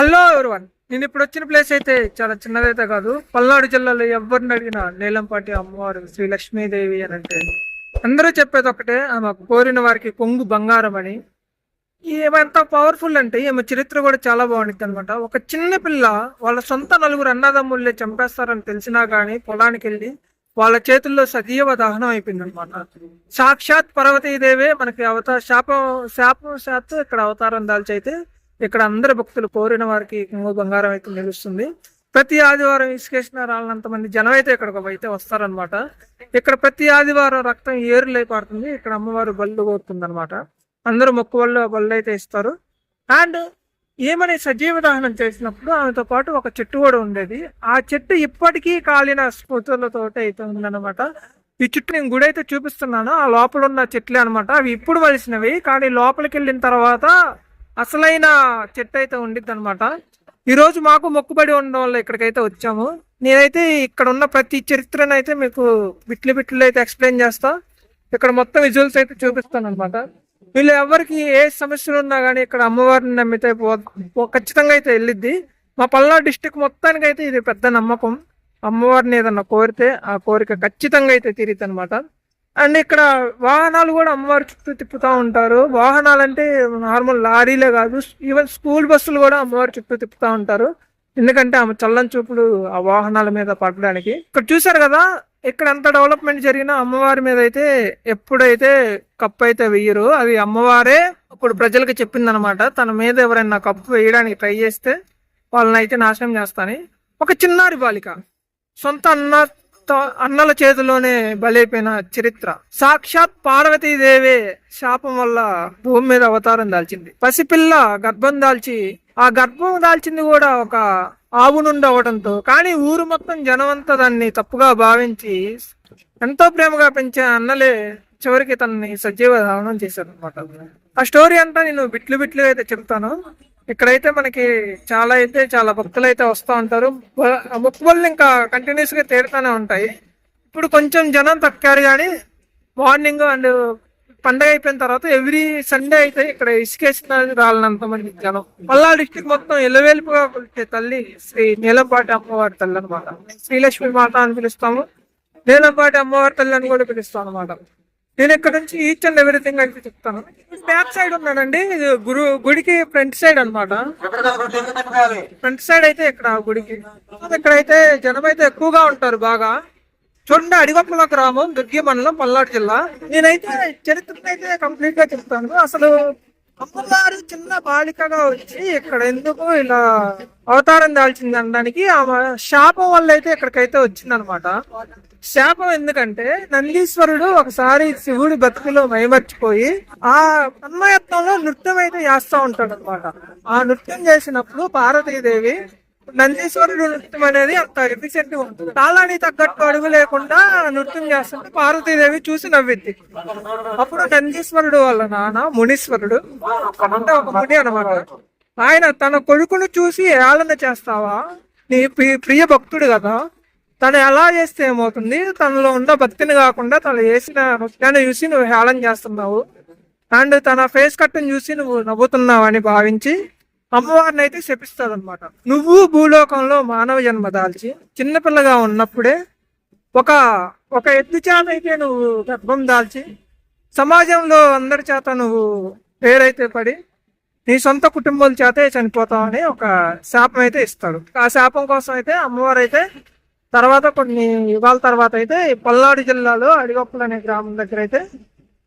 Hello everyone నేను ఇప్పుడు వచ్చిన ప్లేస్ అయితే చాలా చిన్నదైతే కాదు. పల్నాడు జిల్లాలో ఎవరిని అడిగినా నీలంపాటి అమ్మవారు శ్రీ లక్ష్మీదేవి అని అంటే అందరూ చెప్పేది ఒకటే ఆమె కోరిన వారికి కొంగు బంగారం అని. ఈమె ఎంత పవర్ఫుల్ అంటే ఈమె చరిత్ర కూడా చాలా బాగుంటుంది అనమాట ఒక చిన్న పిల్ల వాళ్ళ సొంత నలుగురు అన్నదమ్ముళ్ళే చంపేస్తారని తెలిసినా కానీ పొలానికి వెళ్ళి వాళ్ళ చేతుల్లో సజీవ దహనం అయిపోయింది అనమాట సాక్షాత్ పార్వతీదేవే మనకి అవతార శాపం శాపం శాత్ ఇక్కడ అవతారం దాల్చి అయితే ఇక్కడ అందరు భక్తులు కోరిన వారికి కొంగు బంగారం అయితే నిలుస్తుంది. ప్రతి ఆదివారం ఇసుకేసిన రాళ్ళంత మంది జనం అయితే ఇక్కడికి అయితే వస్తారనమాట ఇక్కడ ప్రతి ఆదివారం రక్తం ఏరులై పడుతుంది ఇక్కడ అమ్మవారు బళ్ళు కోరుతుంది అనమాట అందరూ మొక్కు వాళ్ళు బళ్ళు అయితే ఇస్తారు. అండ్ ఏమని సజీవ దహనం చేసినప్పుడు ఆమెతో పాటు ఒక చెట్టు కూడా ఉండేది. ఆ చెట్టు ఇప్పటికీ కాలిన స్మృతులతో అయితే ఉందన్నమాట. ఈ చుట్టూ నేను గుడి అయితే చూపిస్తున్నాను. ఆ లోపల ఉన్న చెట్లే అనమాట అవి ఇప్పుడు వలిసినవి. కానీ లోపలికి వెళ్ళిన తర్వాత అసలైన చెట్టు అయితే ఉండిద్ది అనమాట ఈరోజు మాకు మొక్కుబడి ఉండడం వల్ల ఇక్కడికైతే వచ్చాము. నేనైతే ఇక్కడ ఉన్న ప్రతి చరిత్రను అయితే మీకు బిట్లు బిట్లు అయితే ఎక్స్ప్లెయిన్ చేస్తా. ఇక్కడ మొత్తం విజువల్స్ అయితే చూపిస్తాను అనమాట వీళ్ళు ఎవరికి ఏ సమస్యలు ఉన్నా కానీ ఇక్కడ అమ్మవారిని నమ్మితే పో పో- ఖచ్చితంగా అయితే వెళ్ళిద్ది. మా పల్నాడు డిస్టిక్ మొత్తానికి అయితే ఇది పెద్ద నమ్మకం. అమ్మవారిని ఏదన్నా కోరితే ఆ కోరిక ఖచ్చితంగా అయితే తీరిద్ది అనమాట అండ్ ఇక్కడ వాహనాలు కూడా అమ్మవారి చుట్టూ తిప్పుతూ ఉంటారు. వాహనాలు అంటే నార్మల్ లారీలే కాదు ఈవెన్ స్కూల్ బస్సులు కూడా అమ్మవారి చుట్టూ తిప్పుతూ ఉంటారు. ఎందుకంటే ఆమె చల్లని చూపులు ఆ వాహనాల మీద పడడానికి. ఇక్కడ చూసారు కదా ఇక్కడ ఎంత డెవలప్మెంట్ జరిగినా అమ్మవారి మీద అయితే ఎప్పుడైతే కప్పు అయితే వెయ్యరు అది అమ్మవారే ఇప్పుడు ప్రజలకు చెప్పిందనమాట. తన మీద ఎవరైనా కప్పు వేయడానికి ట్రై చేస్తే వాళ్ళని అయితే నాశనం చేస్తాని. ఒక చిన్నారి బాలిక సొంత అన్న అన్నల చేతిలోనే బలైపోయిన చరిత్ర. సాక్షాత్ పార్వతీదేవి శాపం వల్ల భూమి మీద అవతారం దాల్చింది. పసిపిల్ల గర్భం దాల్చి ఆ గర్భం దాల్చింది కూడా ఒక ఆవు నుండి అవడంతో కానీ ఊరు మొత్తం జనమంతా దాన్ని తప్పుగా భావించి ఎంతో ప్రేమగా పెంచే అన్నలే చివరికి తనని సజీవ దహనం చేశారు అనమాట ఆ స్టోరీ అంతా నేను బిట్లు బిట్లు అయితే చెప్తాను. ఇక్కడైతే మనకి చాలా అయితే చాలా భక్తులు అయితే వస్తూ ఉంటారు. బ- మొక్కుబళ్ళు ఇంకా కంటిన్యూస్గా తీరుతానే ఉంటాయి. ఇప్పుడు కొంచెం జనం తక్కారు కానీ మార్నింగ్ అండ్ పండగ అయిపోయిన తర్వాత ఎవ్రీ సండే అయితే ఇక్కడ ఇసుకేసిన రాలినంత మంది జనం. పల్లా డిస్టిక్ మొత్తం ఎలవేలుపుగా కొలిచే తల్లి శ్రీ నీలంపాటి అమ్మవారి తల్లి అనమాట శ్రీలక్ష్మి మాత అని పిలుస్తాము. నీలంపాటి అమ్మవారి తల్లి అని కూడా పిలుస్తాం అనమాట నేను ఇక్కడ నుంచి ఈచ్ అండ్ ఎవ్రీథింగ్ అయితే చెప్తాను. బ్యాక్ సైడ్ ఉన్నానండి గురు గుడికి ఫ్రంట్ సైడ్ అన్నమాట. ఫ్రంట్ సైడ్ అయితే ఇక్కడ గుడికి. ఇక్కడైతే జనం అయితే ఎక్కువగా ఉంటారు బాగా. చూడండి అడిగొప్పల గ్రామం దుర్గి మండలం పల్నాడు జిల్లా. నేనైతే చరిత్రనైతే అయితే కంప్లీట్గా చెప్తాను. అసలు అమ్మగారు చిన్న బాలికగా వచ్చి ఇక్కడ ఎందుకు ఇలా అవతారం దాల్చింది అనడానికి ఆమె శాపం వల్ల అయితే ఇక్కడికైతే వచ్చిందనమాట శాపం ఎందుకంటే నందీశ్వరుడు ఒకసారి శివుడి బతుకులో మైమర్చిపోయి ఆ తన్మయత్నంలో నృత్యం అయితే చేస్తూ ఉంటాడు అనమాట ఆ నృత్యం చేసినప్పుడు పార్వతీదేవి నందీశ్వరుడు నృత్యం అనేది అంత ఎఫిషియెంట్గా ఉంటుంది. కాలానికి తగ్గట్టు అడుగు లేకుండా నృత్యం చేస్తుంటే పార్వతీదేవి చూసి నవ్వింది అప్పుడు నందీశ్వరుడు వాళ్ళ నాన్న మునీశ్వరుడు అంటే ఒక ముని అనమాట ఆయన తన కొడుకును చూసి ఏళన చేస్తావా? నీ ప్రియ భక్తుడు కదా. తను ఎలా చేస్తే ఏమవుతుంది? తనలో ఉన్న భక్తిని కాకుండా తను చేసిన నృత్యాన్ని చూసి నువ్వు హేళన చేస్తున్నావు. అండ్ తన ఫేస్ కట్ని చూసి నువ్వు నవ్వుతున్నావు అని భావించి అమ్మవారిని అయితే శపిస్తాడు అనమాట నువ్వు భూలోకంలో మానవ జన్మ దాల్చి చిన్నపిల్లగా ఉన్నప్పుడే ఒక ఒక ఎద్దు చేత అయితే నువ్వు గర్భం దాల్చి సమాజంలో అందరి చేత నువ్వు పేరైతే పడి నీ సొంత కుటుంబాల చేతే చనిపోతావని ఒక శాపం అయితే ఇస్తాడు. ఆ శాపం కోసం అయితే అమ్మవారు అయితే తర్వాత కొన్ని యుగాల తర్వాత అయితే పల్నాడు జిల్లాలో అడిగొప్పలు అనే గ్రామం దగ్గర అయితే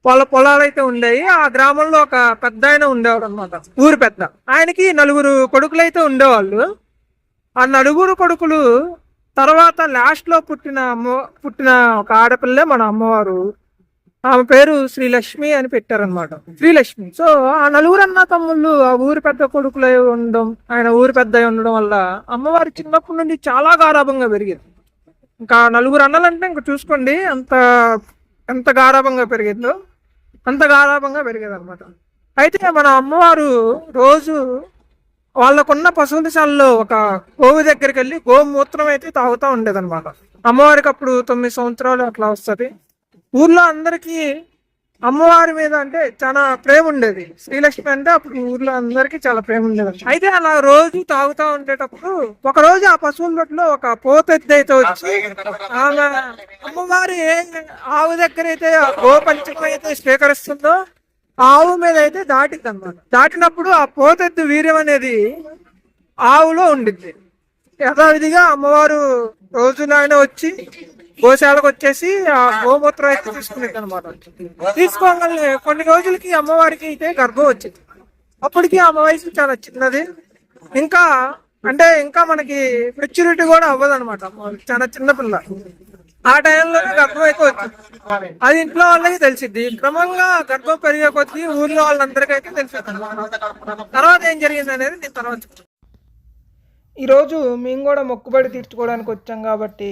వాళ్ళ పొలాలు అయితే ఉండేవి ఆ గ్రామంలో ఒక పెద్ద ఆయన ఉండేవాడు అనమాట ఊరు పెద్ద. ఆయనకి నలుగురు కొడుకులు అయితే ఉండేవాళ్ళు. ఆ నలుగురు కొడుకులు తర్వాత లాస్ట్లో పుట్టిన అమ్మ పుట్టిన ఒక ఆడపిల్లే మన అమ్మవారు. ఆమె పేరు శ్రీలక్ష్మి అని పెట్టారనమాట శ్రీలక్ష్మి. సో ఆ నలుగురు అన్న తమ్ముళ్ళు ఆ ఊరి పెద్ద కొడుకులై ఉండడం ఆయన ఊరి పెద్ద ఉండడం వల్ల అమ్మవారి చిన్నప్పటి నుండి చాలా గారాభంగా పెరిగింది ఇంకా నలుగురు అన్నలంటే ఇంకా చూసుకోండి అంత ఎంత గారాభంగా పెరిగిందో అంత గారాభంగా పెరిగేది అనమాట అయితే మన అమ్మవారు రోజు వాళ్ళకున్న పశువులశాలలో ఒక గోవు దగ్గరికి వెళ్ళి గోమూత్రం అయితే తాగుతూ ఉండేదన్నమాట. అమ్మవారికి అప్పుడు తొమ్మిది సంవత్సరాలు అట్లా వస్తుంది. ఊర్లో అందరికీ అమ్మవారి మీద అంటే చాలా ప్రేమ ఉండేది. శ్రీలక్ష్మి అంటే అప్పుడు ఊర్లో అందరికి చాలా ప్రేమ ఉండేది అయితే అలా రోజు తాగుతా ఉండేటప్పుడు ఒక రోజు ఆ పశువుల దొడ్లో ఒక పోతెద్దు అయితే వచ్చి ఆమె అమ్మవారి ఆవు దగ్గర అయితే ఆ గోపంచకం అయితే స్వీకరిస్తుందో ఆవు మీద అయితే దాటింది అన్నమాట దాటినప్పుడు ఆ పోతెద్దు వీర్యం అనేది ఆవులో ఉండిద్ది. యథావిధిగా అమ్మవారు రోజులానే వచ్చి గోశాలకు వచ్చేసి ఆ. గోమూత్రం అయితే తీసుకునేది అనమాట తీసుకోగలనే కొన్ని రోజులకి అమ్మవారికి అయితే గర్భం వచ్చింది. అప్పటికి అమ్మ వయసు చాలా చిన్నది. ఇంకా అంటే ఇంకా మనకి మెచ్యూరిటీ కూడా అవ్వదు అనమాట చాలా చిన్న పిల్ల. ఆ టైంలోనే గర్భం అయితే వచ్చింది. అది ఇంట్లో వాళ్ళకి తెలిసింది క్రమంగా గర్భం పెరిగే కొద్దీ ఊర్లో వాళ్ళందరికీ అయితే తెలిసింది తర్వాత ఏం జరిగింది అనేది నేను తర్వాత. ఈరోజు మేము కూడా మొక్కుబడి తీర్చుకోవడానికి వచ్చాం కాబట్టి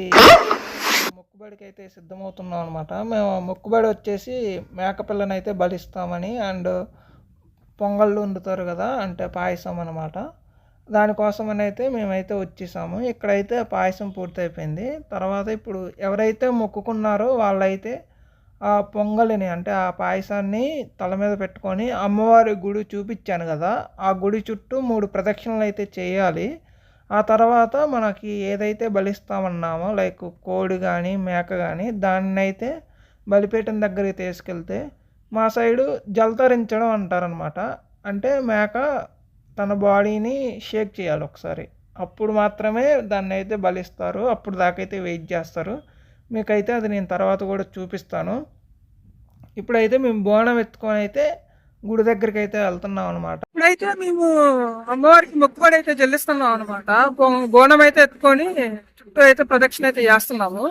మొక్కుబడికి అయితే సిద్ధమవుతున్నాం అనమాట మేము మొక్కుబడి వచ్చేసి మేకపిల్లని అయితే బలిస్తామని అండ్ పొంగళ్ళు వండుతారు కదా అంటే పాయసం అనమాట దానికోసమని అయితే మేమైతే వచ్చేసాము. ఇక్కడైతే పాయసం పూర్తయిపోయింది. తర్వాత ఇప్పుడు ఎవరైతే మొక్కుకున్నారో వాళ్ళైతే ఆ పొంగలిని అంటే ఆ పాయసాన్ని తల మీద పెట్టుకొని అమ్మవారి గుడి చూపించాను కదా ఆ గుడి చుట్టూ మూడు ప్రదక్షిణలు అయితే చేయాలి. ఆ తర్వాత మనకి ఏదైతే బలిస్తామన్నామో లైక్ కోడి కానీ మేక కానీ దాన్ని అయితే బలిపీఠం దగ్గరికి తీసుకెళ్తే మా సైడు జలతరించడం అంటారనమాట అంటే మేక తన బాడీని షేక్ చేయాలి ఒకసారి. అప్పుడు మాత్రమే దాన్ని అయితే బలిస్తారు అప్పుడు దాకైతే వెయిట్ చేస్తారు. మీకైతే అది నేను తర్వాత కూడా చూపిస్తాను. ఇప్పుడైతే మేము బోనం ఎత్తుకొని అయితే గుడి దగ్గరికి అయితే వెళ్తున్నాం అనమాట ఇప్పుడైతే మేము అమ్మవారికి మొక్కుబడి అయితే చెల్లిస్తున్నాం అనమాట బోనం అయితే ఎత్తుకొని చుట్టూ అయితే ప్రదక్షిణ అయితే చేస్తున్నాము.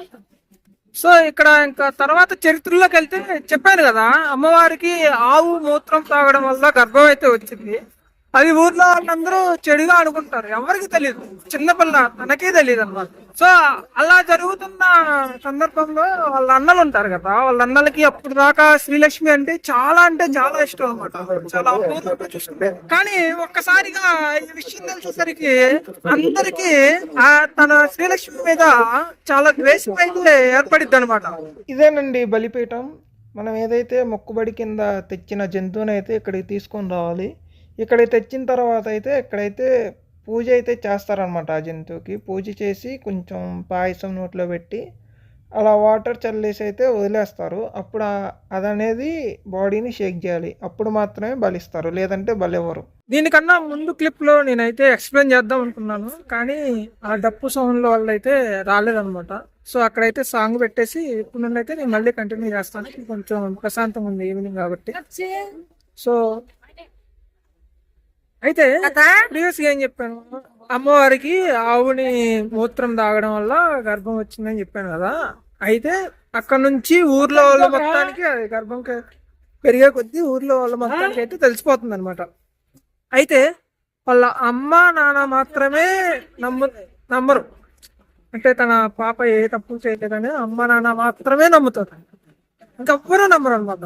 సో ఇక్కడ ఇంకా తర్వాత చరిత్రలోకి వెళ్తే చెప్పాను కదా అమ్మవారికి ఆవు మూత్రం తాగడం వల్ల గర్భం అయితే వచ్చింది. అది ఊర్లో వాళ్ళందరూ చెడుగా అనుకుంటారు. ఎవరికి తెలియదు చిన్నపిల్ల తనకే తెలియదు అనమాట సో అలా జరుగుతున్న సందర్భంలో వాళ్ళ అన్నలు ఉంటారు కదా వాళ్ళ అన్నలకి అప్పుడు దాకా శ్రీలక్ష్మి అంటే చాలా అంటే చాలా ఇష్టం అనమాట చాలా అపూర్వంగా కానీ ఒక్కసారిగా ఈ విషయం తెలిసేసరికి అందరికి ఆ తన శ్రీలక్ష్మి మీద చాలా ద్వేషం అయితే ఏర్పడిద్ది అనమాట ఇదేనండి బలిపీఠం. మనం ఏదైతే మొక్కుబడి కింద తెచ్చిన జంతువుని అయితే ఇక్కడికి తీసుకొని రావాలి. ఇక్కడ తెచ్చిన తర్వాత అయితే ఇక్కడైతే పూజ అయితే చేస్తారనమాట ఆ జంతువుకి. పూజ చేసి కొంచెం పాయసం నోట్లో పెట్టి అలా వాటర్ చల్లేసి అయితే వదిలేస్తారు. అప్పుడు అదనేది బాడీని షేక్ చేయాలి. అప్పుడు మాత్రమే బలిస్తారు. లేదంటే బలివ్వరు. దీనికన్నా ముందు క్లిప్లో నేనైతే ఎక్స్ప్లెయిన్ చేద్దాం అనుకున్నాను. కానీ ఆ డప్పు సౌండ్ వల్ల అయితే రాలేదనమాట సో అక్కడైతే సాంగ్ పెట్టేసి ఇప్పుడు నుండి అయితే నేను మళ్ళీ కంటిన్యూ చేస్తాను. కొంచెం ప్రశాంతంగా ఉంది ఈవినింగ్ కాబట్టి. సో అయితే ప్రీవియస్గా ఏం చెప్పాను? అమ్మవారికి ఆవుని మూత్రం తాగడం వల్ల గర్భం వచ్చిందని చెప్పాను కదా. అయితే అక్కడ నుంచి ఊర్లో వాళ్ళ మొత్తానికి అది గర్భం పెరిగే కొద్దీ ఊర్లో వాళ్ళ మొత్తానికి అయితే తెలిసిపోతుంది అనమాట అయితే వాళ్ళ అమ్మ నాన్న మాత్రమే నమ్ము నమ్మరు. అంటే తన పాప ఏ తప్పు చేయలేదని అమ్మ నాన్న మాత్రమే నమ్ముతారు. ఇంకెవ్వరూ నమ్మరు అనమాట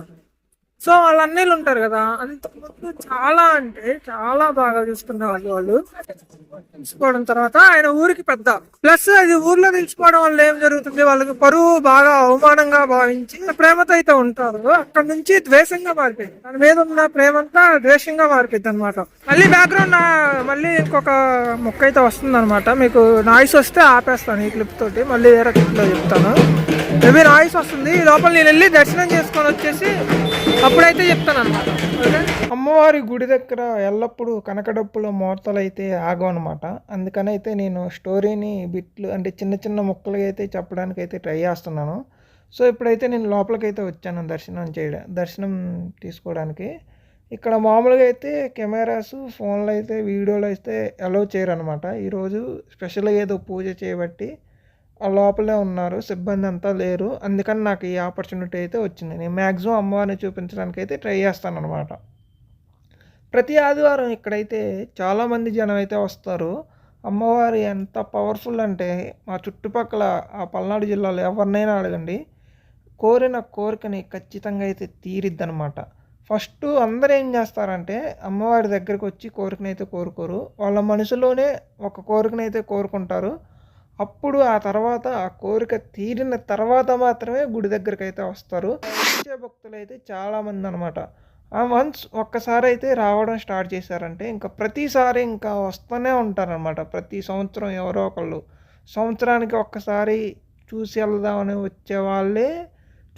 సో వాళ్ళ అన్నయ్యలు ఉంటారు కదా అంతకుముందు చాలా అంటే చాలా బాగా చూసుకునే వాళ్ళు వాళ్ళు. తెలుసుకోవడం తర్వాత ఆయన ఊరికి పెద్ద. ప్లస్ అది ఊర్లో తెలుసుకోవడం వల్ల ఏం జరుగుతుంది? వాళ్ళకి పరువు బాగా అవమానంగా భావించి ప్రేమతో అయితే ఉంటారు. అక్కడ నుంచి ద్వేషంగా మారిపోయింది. దాని మీద ఉన్న ప్రేమ అంతా ద్వేషంగా మారిపోయింది అనమాట మళ్ళీ బ్యాక్గ్రౌండ్ మళ్ళీ ఇంకొక మొక్క అయితే వస్తుంది అనమాట మీకు నాయిస్ వస్తే ఆపేస్తాను ఈ క్లిప్ తోటి. మళ్ళీ వేరే క్లిప్లో చెప్తాను. మేబీ నాయిస్ వస్తుంది. లోపల నేను వెళ్ళి దర్శనం చేసుకొని వచ్చేసి అప్పుడైతే చెప్తాను అనమాట అమ్మవారి గుడి దగ్గర ఎల్లప్పుడూ కనకడప్పుల మూర్తలు అయితే ఆగవన్నమాట అందుకని అయితే నేను స్టోరీని బిట్లు అంటే చిన్న చిన్న ముక్కలుగా అయితే చెప్పడానికి అయితే ట్రై చేస్తున్నాను. సో ఇప్పుడైతే నేను లోపలికి అయితే వచ్చాను దర్శనం చేయడం దర్శనం తీసుకోవడానికి. ఇక్కడ మామూలుగా అయితే కెమెరాస్ ఫోన్లు అయితే వీడియోలు అయితే అలౌ చేయరు అనమాట ఈరోజు స్పెషల్గా ఏదో పూజ చేయబట్టి లోపలే ఉన్నారు సిబ్బంది అంతా లేరు. అందుకని నాకు ఈ ఆపర్చునిటీ అయితే వచ్చింది. నేను మ్యాక్సిమం అమ్మవారిని చూపించడానికి అయితే ట్రై చేస్తాను అనమాట ప్రతి ఆదివారం ఇక్కడైతే చాలామంది జనం అయితే వస్తారు. అమ్మవారి ఎంత పవర్ఫుల్ అంటే మా చుట్టుపక్కల ఆ పల్నాడు జిల్లాలో ఎవరినైనా అడగండి. కోరిన కోరికని ఖచ్చితంగా అయితే తీరిద్దనమాట ఫస్ట్ అందరూ ఏం చేస్తారంటే అమ్మవారి దగ్గరికి వచ్చి కోరికనైతే కోరుకోరు. వాళ్ళ మనసులోనే ఒక కోరికనైతే కోరుకుంటారు. అప్పుడు ఆ తర్వాత ఆ కోరిక తీరిన తర్వాత మాత్రమే గుడి దగ్గరికి అయితే వస్తారు. వచ్చే భక్తులు అయితే చాలామంది అనమాట వన్స్ ఒక్కసారి అయితే రావడం స్టార్ట్ చేశారంటే ఇంకా ప్రతిసారి ఇంకా వస్తూనే ఉంటారనమాట. ప్రతి సంవత్సరం ఎవరో ఒకళ్ళు. సంవత్సరానికి ఒక్కసారి చూసి వెళ్దామని వచ్చే వాళ్ళే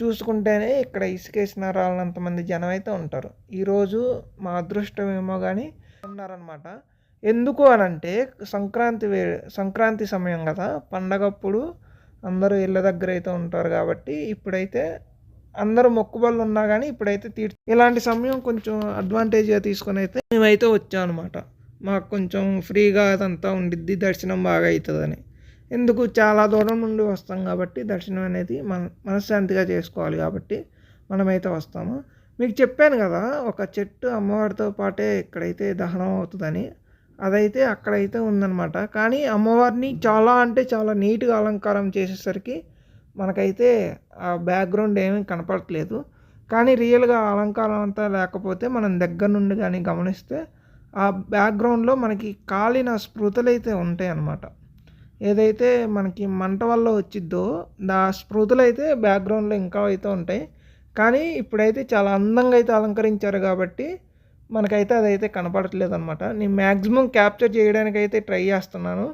చూసుకుంటేనే ఇక్కడ ఇసుకేసిన రాళ్ళంతమంది జనం అయితే ఉంటారు ఈరోజు మా అదృష్టం ఏమో కానీ ఉన్నారనమాట. ఎందుకు అని అంటే సంక్రాంతి వే సంక్రాంతి సమయం కదా పండగప్పుడు అందరూ ఇళ్ళ దగ్గర అయితే ఉంటారు కాబట్టి ఇప్పుడైతే అందరూ మొక్కుబళ్ళు ఉన్నా కానీ ఇప్పుడైతే తీర్ ఇలాంటి సమయం కొంచెం అడ్వాంటేజ్గా తీసుకొని అయితే మేమైతే వచ్చాం అనమాట మాకు కొంచెం ఫ్రీగా అదంతా ఉండిద్ది దర్శనం బాగా అవుతుందని ఎందుకు? చాలా దూరం నుండి వస్తాం కాబట్టి దర్శనం అనేది మన మనశ్శాంతిగా చేసుకోవాలి కాబట్టి మనమైతే వస్తాము. మీకు చెప్పాను కదా ఒక చెట్టు అమ్మవారితో పాటే ఇక్కడైతే దహనం అవుతుందని. అదైతే అక్కడైతే ఉందన్నమాట. కానీ అమ్మవారిని చాలా అంటే చాలా నీట్గా అలంకారం చేసేసరికి మనకైతే ఆ బ్యాక్గ్రౌండ్ ఏమీ కనపడట్లేదు. కానీ రియల్గా అలంకారం అంతా లేకపోతే మనం దగ్గర నుండి కానీ గమనిస్తే ఆ బ్యాక్గ్రౌండ్లో మనకి కాలిన స్మృతులైతే అయితే ఉంటాయి అన్నమాట ఏదైతే మనకి మంట వల్ల వచ్చిద్దో దా స్మృతులైతే అయితే బ్యాక్గ్రౌండ్లో ఇంకా అయితే ఉంటాయి. కానీ ఇప్పుడైతే చాలా అందంగా అయితే అలంకరించారు కాబట్టి మనకైతే అదైతే కనపడట్లేదు అనమాట నేను మ్యాక్సిమం క్యాప్చర్ చేయడానికి అయితే ట్రై చేస్తున్నాను.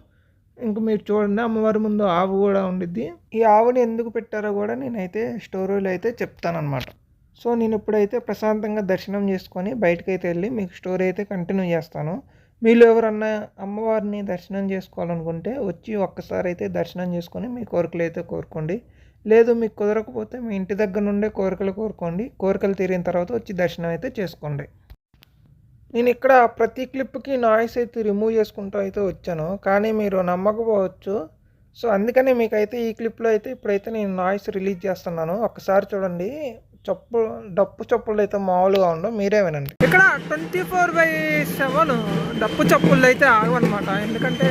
ఇంక మీరు చూడండి అమ్మవారి ముందు ఆవు కూడా ఉండిద్ది. ఈ ఆవుని ఎందుకు పెట్టారో కూడా నేనైతే స్టోరీలో అయితే చెప్తానమాట సో నేను ఇప్పుడైతే ప్రశాంతంగా దర్శనం చేసుకొని బయటకైతే వెళ్ళి మీకు స్టోరీ అయితే కంటిన్యూ చేస్తాను. మీలో ఎవరన్నా అమ్మవారిని దర్శనం చేసుకోవాలనుకుంటే వచ్చి ఒక్కసారి అయితే దర్శనం చేసుకొని మీ కోరికలు అయితే కోరుకోండి. లేదు మీకు కుదరకపోతే మీ ఇంటి దగ్గర నుండే కోరికలు కోరుకోండి. కోరికలు తీరిన తర్వాత వచ్చి దర్శనం అయితే చేసుకోండి. నేను ఇక్కడ ప్రతి క్లిప్కి నాయిస్ అయితే రిమూవ్ చేసుకుంటూ అయితే వచ్చాను. కానీ మీరు నమ్మకపోవచ్చు. సో అందుకనే మీకైతే ఈ క్లిప్లో అయితే ఇప్పుడైతే నేను నాయిస్ రిలీజ్ చేస్తున్నాను. ఒక్కసారి చూడండి. చప్పు డప్పు చప్పులు అయితే మామూలుగా ఉండవు. మీరే వినండి. ఇక్కడ ట్వంటీ ఫోర్ బై సెవెన్ డప్పు చప్పుళ్ళు అయితే ఆగవన్నమాట. ఎందుకంటే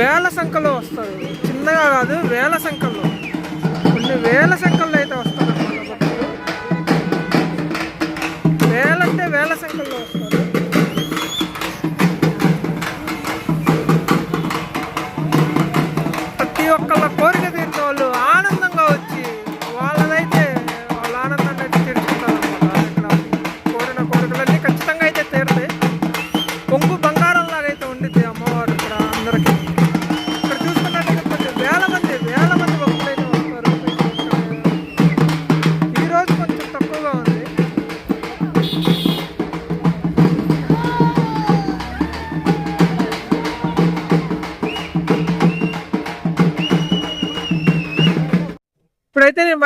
వేల సంఖ్యలో వస్తారు చిన్నగా కాదు వేల సంఖ్యలో. కొన్ని వేల సంఖ్యలో అయితే వస్తారు వేలంటే వేల సంఖ్యలో వస్తారు. ప్రతి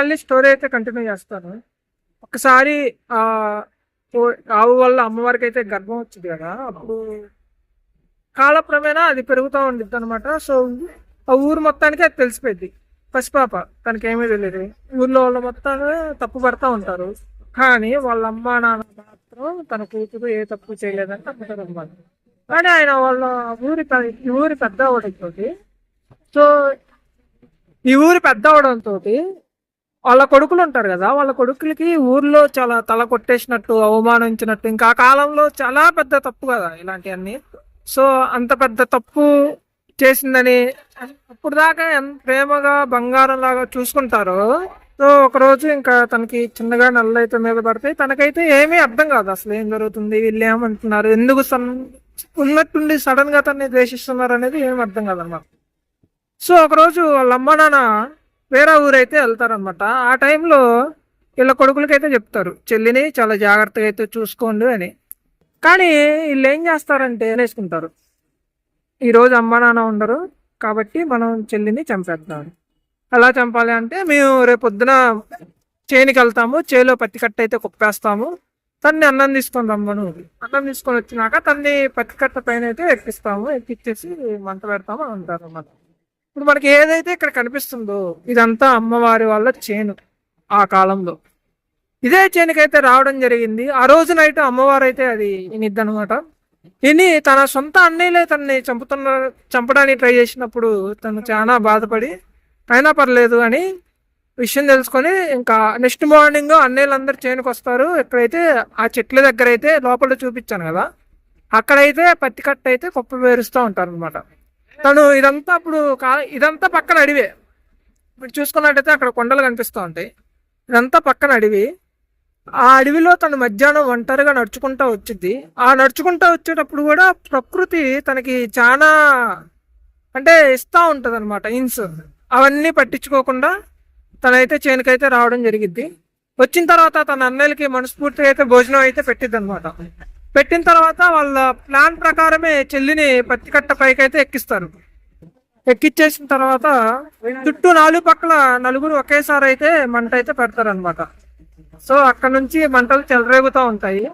మళ్ళీ స్టోరీ అయితే కంటిన్యూ చేస్తాను. ఒకసారి ఆవు వల్ల అమ్మవారికి అయితే గర్భం వచ్చింది కదా అప్పుడు కాలక్రమేణా అది పెరుగుతూ ఉండిద్ది అనమాట సో ఆ ఊరు మొత్తానికి అది తెలిసిపోయింది పసిపాప తనకి ఏమీ తెలియదు ఊర్లో వాళ్ళు మొత్తం తప్పు పడతా ఉంటారు. కానీ వాళ్ళ అమ్మ నాన్న మాత్రం తన కూతురు ఏ తప్పు చేయలేదని నమ్ముతారు అన్నమాట. కానీ ఆయన వాళ్ళ ఊరి ఈ ఊరి పెద్ద అవడంతో సో ఈ ఊరి పెద్ద అవడంతో వాళ్ళ కొడుకులు ఉంటారు కదా వాళ్ళ కొడుకులకి ఊర్లో చాలా తల కొట్టేసినట్టు అవమానించినట్టు ఇంకా ఆ కాలంలో చాలా పెద్ద తప్పు కదా ఇలాంటివన్నీ. సో అంత పెద్ద తప్పు చేసిందని అప్పుడు దాకా ఎంత ప్రేమగా బంగారం లాగా చూసుకుంటారో సో ఒకరోజు ఇంకా తనకి చిన్నగా నల్ల అయితే మీద పడితే తనకైతే ఏమీ అర్థం కాదు అసలు ఏం జరుగుతుంది వీళ్ళు ఏమంటున్నారు ఎందుకు సన్ ఉన్నట్టుండి సడన్గా తనని ద్వేషిస్తున్నారు అనేది ఏం అర్థం కాదన్నమాట సో ఒకరోజు వాళ్ళ అమ్మ నాన్న వేరే ఊరైతే వెళ్తారనమాట ఆ టైంలో వీళ్ళ కొడుకులకైతే చెప్తారు చెల్లిని చాలా జాగ్రత్తగా అయితే చూసుకోండి అని. కానీ వీళ్ళు ఏం చేస్తారంటే వేసుకుంటారు ఈరోజు అమ్మ నాన్న ఉండరు కాబట్టి మనం చెల్లిని చంపేద్దాం. ఎలా చంపాలి అంటే మేము రేపు పొద్దున చేనికి వెళ్తాము చేలో పత్తి కట్ట అయితే కుప్పేస్తాము. తన్ని అన్నం తీసుకొని రమ్మను. అన్నం తీసుకొని వచ్చినాక తన్ని పత్తి కట్ట పైన అయితే ఎక్కిస్తాము ఎక్కిచ్చేసి మంట పెడతాము అని అంటారు అన్నమాట ఇప్పుడు మనకి ఏదైతే ఇక్కడ కనిపిస్తుందో ఇదంతా అమ్మవారి వాళ్ళ చేను ఆ కాలంలో. ఇదే చేనుకైతే రావడం జరిగింది. ఆ రోజు నైట్ అమ్మవారు అయితే అది అనమాట ఇని తన సొంత అన్నయ్యలే తనని చంపుతున్న చంపడానికి ట్రై చేసినప్పుడు తను చాలా బాధపడి అయినా పర్లేదు అని విషయం తెలుసుకొని ఇంకా నెక్స్ట్ మార్నింగ్ అన్నయ్యలందరూ చేనుకు వస్తారు ఎక్కడైతే ఆ చెట్ల దగ్గర అయితే లోపల చూపించాను కదా అక్కడైతే పత్తి కట్ట అయితే కుప్ప పేరుస్తూ ఉంటారు అనమాట తను ఇదంతా అప్పుడు ఇదంతా పక్కన అడివే. ఇప్పుడు చూసుకున్నట్టయితే అక్కడ కొండలు కనిపిస్తూ ఉంటాయి. ఇదంతా పక్కన అడవి. ఆ అడవిలో తను మధ్యాహ్నం ఒంటరిగా నడుచుకుంటూ వచ్చింది. ఆ నడుచుకుంటూ వచ్చేటప్పుడు కూడా ప్రకృతి తనకి చాలా అంటే ఇస్తూ ఉంటుంది అనమాట ఇన్స్ అవన్నీ పట్టించుకోకుండా తనైతే చేనుకైతే రావడం జరిగింది వచ్చిన తర్వాత తన అన్నయ్యలకి మనస్ఫూర్తిగా అయితే భోజనం అయితే పెట్టిద్ది అనమాట పెట్టిన తర్వాత వాళ్ళ ప్లాన్ ప్రకారమే చెల్లిని పత్తికట్ట కట్ట పైకి అయితే ఎక్కిస్తారు. ఎక్కిచ్చేసిన తర్వాత చుట్టూ నాలుగు పక్కల నలుగురు ఒకేసారి అయితే మంట అయితే పెడతారు అనమాట సో అక్కడ నుంచి మంటలు చెలరేగుతూ ఉంటాయి.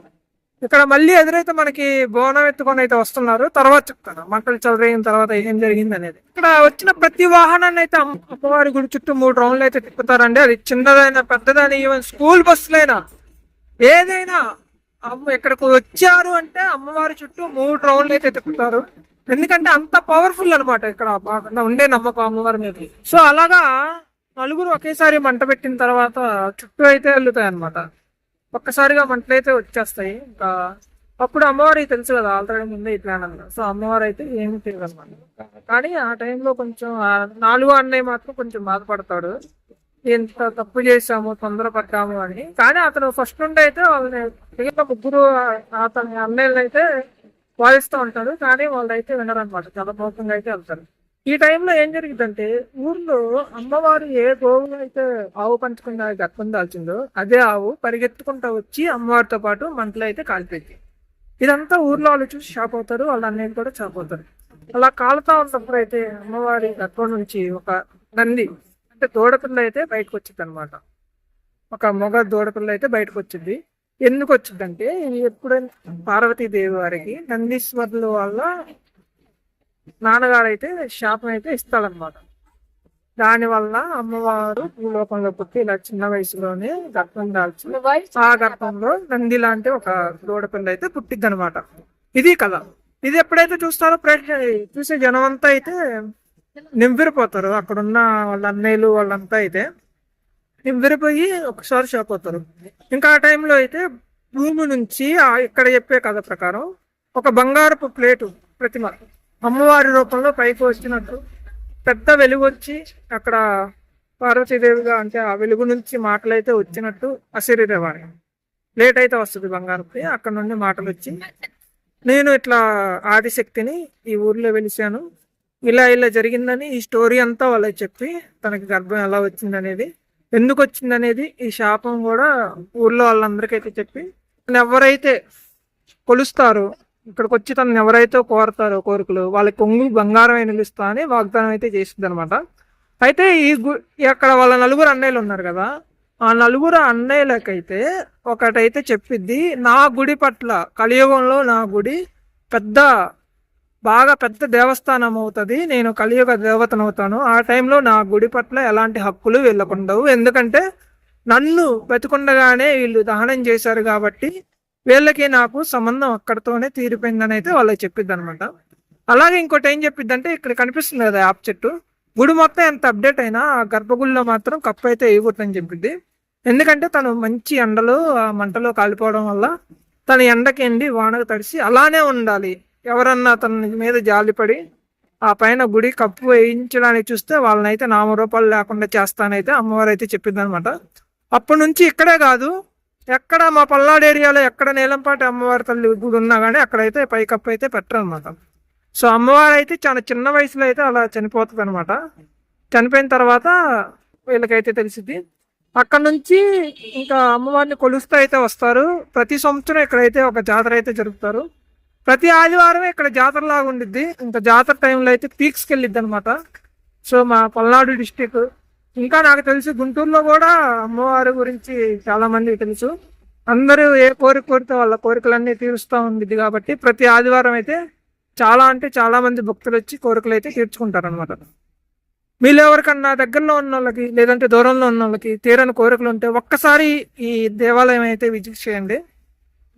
ఇక్కడ మళ్ళీ ఎదురైతే మనకి బోనం ఎత్తుకొని అయితే వస్తున్నారు. తర్వాత చెప్తాను. మంటలు చెలరేగిన తర్వాత ఏం జరిగింది అనేది. ఇక్కడ వచ్చిన ప్రతి వాహనాన్ని అయితే అమ్మ- అమ్మవారి గుడి చుట్టూ మూడు రౌండ్లు అయితే తిప్పుతారండి. అది చిన్నదైనా పెద్దదైనా ఈవెన్ స్కూల్ బస్సులైనా ఏదైనా అమ్మ ఇక్కడికి వచ్చారు అంటే అమ్మవారి చుట్టూ మూడు రౌండ్లు అయితే తిప్పుతారు ఎందుకంటే అంత పవర్ఫుల్ అన్నమాట ఇక్కడ బాగా ఉండే నమ్మకం అమ్మవారి మీద. సో అలాగా నలుగురు ఒకేసారి మంట పెట్టిన తర్వాత చుట్టూ అయితే వెళ్తాయి అనమాట ఒక్కసారిగా మంటలు అయితే వచ్చేస్తాయి. ఇంకా అప్పుడు అమ్మవారికి తెలుసు కదా ఆల్రెడీ ముందే ఇట్లా అన్నారు సో అమ్మవారు అయితే ఏమి తెలియదు అనమాట కానీ ఆ టైంలో కొంచెం నాలుగో అన్నయ్య మాత్రం కొంచెం బాధపడతాడు. ఎంత తప్పు చేశాము తొందరపడ్డాము అని. కానీ అతను ఫస్ట్ నుండి అయితే వాళ్ళని మిగతా ముగ్గురు అతని అన్నయ్యలు అయితే వాదిస్తూ ఉంటాడు. కానీ వాళ్ళు అయితే చాలా మోసంగా అయితే వెళ్తారు. ఈ టైంలో ఏం జరిగిందంటే ఊర్లో అమ్మవారు ఏ గోవు అయితే ఆవు పంచుకున్న గర్భం దాల్చిందో అదే ఆవు పరిగెత్తుకుంటా వచ్చి అమ్మవారితో పాటు మంటలు అయితే కాలిపోయింది. ఇదంతా ఊర్లో వాళ్ళు చూసి షాప్ అవుతారు వాళ్ళ అన్నయ్య కూడా షాప్ అవుతారు. అలా కాలుతా ఉన్నప్పుడు అయితే అమ్మవారి గర్భం నుంచి ఒక నంది అంటే దూడపిల్ల అయితే బయటకు వచ్చింది అనమాట ఒక మగ దూడపిల్ల అయితే బయటకు వచ్చింది ఎందుకు వచ్చిందంటే ఇది ఎప్పుడైనా పార్వతీదేవి వారికి నందీశ్వరుల వల్ల నాన్నగారు అయితే శాపం అయితే ఇస్తాడనమాట దాని వల్ల అమ్మవారు భూలోకంలో పుట్టి ఇలా చిన్న వయసులోనే గర్భం దాల్చి ఆ గర్భంలో నంది లాంటి ఒక దూడపిల్ల అయితే పుట్టిద్ది అనమాట ఇది కథ. ఇది ఎప్పుడైతే చూస్తారో ప్రేక్ష చూసే జనం అంతా అయితే నింపిరిపోతారు అక్కడ ఉన్న వాళ్ళ అన్నయ్యలు వాళ్ళంతా అయితే నింపిరిపోయి ఒకసారి షాక్ అవుతారు. ఇంకా ఆ టైంలో అయితే భూమి నుంచి ఇక్కడ చెప్పే కథ ప్రకారం ఒక బంగారపు ప్లేటు ప్రతిమ అమ్మవారి రూపంలో పైకి వచ్చినట్టు పెద్ద వెలుగు వచ్చి అక్కడ పార్వతీదేవిగా అంటే ఆ వెలుగు నుంచి మాటలు అయితే వచ్చినట్టు అశరీరవాణి లేట్ అయితే వస్తుంది బంగారపు. అక్కడ నుండి మాటలు వచ్చి నేను ఇట్లా ఆదిశక్తిని ఈ ఊర్లో వెలిసాను ఇలా ఇలా జరిగిందని ఈ స్టోరీ అంతా వాళ్ళకి చెప్పి తనకి గర్భం ఎలా వచ్చింది అనేది ఎందుకు వచ్చింది అనేది ఈ శాపం కూడా ఊర్లో వాళ్ళందరికైతే చెప్పి తను ఎవరైతే కొలుస్తారో ఇక్కడికి వచ్చి తను ఎవరైతే కోరతారో కోరికలు వాళ్ళకి కొంగు బంగారమే నిలుస్తా అని వాగ్దానం అయితే చేసింది అనమాట అయితే ఈ గు అక్కడ వాళ్ళ నలుగురు అన్నయ్యలు ఉన్నారు కదా ఆ నలుగురు అన్నయ్యలకైతే ఒకటైతే చెప్పిద్ది నా గుడి పట్ల కలియుగంలో నా గుడి పెద్ద బాగా పెద్ద దేవస్థానం అవుతుంది నేను కలియుగ దేవతనవుతాను. ఆ టైంలో నా గుడి పట్ల ఎలాంటి హక్కులు వీళ్ళకుండవు. ఎందుకంటే నన్ను బతికుండగానే వీళ్ళు దహనం చేశారు కాబట్టి వీళ్ళకి నాకు సంబంధం అక్కడితోనే తీరిపోయిందని అయితే వాళ్ళకి చెప్పిద్ది అనమాట అలాగే ఇంకోటి ఏం చెప్పిద్ది అంటే ఇక్కడ కనిపిస్తుంది కదా యాప్ చెట్టు. గుడి మొత్తం ఎంత అప్డేట్ అయినా ఆ గర్భగుడిలో మాత్రం కప్పు అయితే వేయకూడదని చెప్పిద్ది ఎందుకంటే తను మంచి ఎండలో ఆ మంటలో కాలిపోవడం వల్ల తన ఎండకి ఎండి వానకు తడిసి అలానే ఉండాలి. ఎవరన్నా తన మీద జాలిపడి ఆ పైన గుడి కప్పు వేయించడానికి చూస్తే వాళ్ళని అయితే నామరూపాలు లేకుండా చేస్తానైతే అమ్మవారు అయితే చెప్పిందనమాట అప్పటి నుంచి ఇక్కడే కాదు ఎక్కడ మా పల్నాడు ఏరియాలో ఎక్కడ నీలంపాటి అమ్మవారి తల్లి గుడి ఉన్నా కానీ అక్కడైతే పై కప్పు అయితే పెట్టరనమాట సో అమ్మవారు అయితే చాలా చిన్న వయసులో అయితే అలా చనిపోతుంది అనమాట చనిపోయిన తర్వాత వీళ్ళకైతే తెలిసింది అక్కడ నుంచి ఇంకా అమ్మవారిని కొలుస్తూ అయితే వస్తారు. ప్రతి సంవత్సరం ఇక్కడైతే ఒక జాతర అయితే జరుపుతారు. ప్రతి ఆదివారం ఇక్కడ జాతర లాగా ఉండిద్ది. ఇంకా జాతర టైంలో అయితే పీక్స్కి వెళ్ళిద్ది అనమాట సో మా పల్నాడు డిస్టిక్. ఇంకా నాకు తెలిసి గుంటూరులో కూడా అమ్మవారి గురించి చాలా మందికి తెలుసు. అందరూ ఏ కోరిక కోరితే వాళ్ళ కోరికలన్నీ తీరుస్తూ ఉండిద్ది కాబట్టి ప్రతి ఆదివారం అయితే చాలా అంటే చాలా మంది భక్తులు వచ్చి కోరికలు అయితే తీర్చుకుంటారు అనమాట మీరు ఎవరికన్నా దగ్గరలో ఉన్న వాళ్ళకి లేదంటే దూరంలో ఉన్న వాళ్ళకి తీరని కోరికలు ఉంటే ఒక్కసారి ఈ దేవాలయం అయితే విజిట్ చేయండి.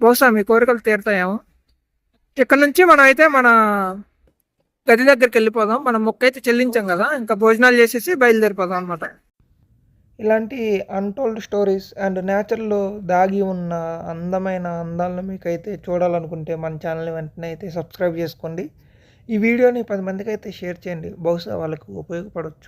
బహుశా మీ కోరికలు తీరుతాయేమో. ఇక్కడ నుంచి మనం అయితే మన గది దగ్గరికి వెళ్ళిపోదాం. మనం మొక్క అయితే చెల్లించాం కదా ఇంకా భోజనాలు చేసేసి బయలుదేరిపోదాం అనమాట ఇలాంటి అన్టోల్డ్ స్టోరీస్ అండ్ నేచర్లో దాగి ఉన్న అందమైన అందాలను మీకైతే చూడాలనుకుంటే మన ఛానల్ని వెంటనే అయితే సబ్స్క్రైబ్ చేసుకోండి. ఈ వీడియోని పది మందికి అయితే షేర్ చేయండి. బహుశా వాళ్ళకు ఉపయోగపడవచ్చు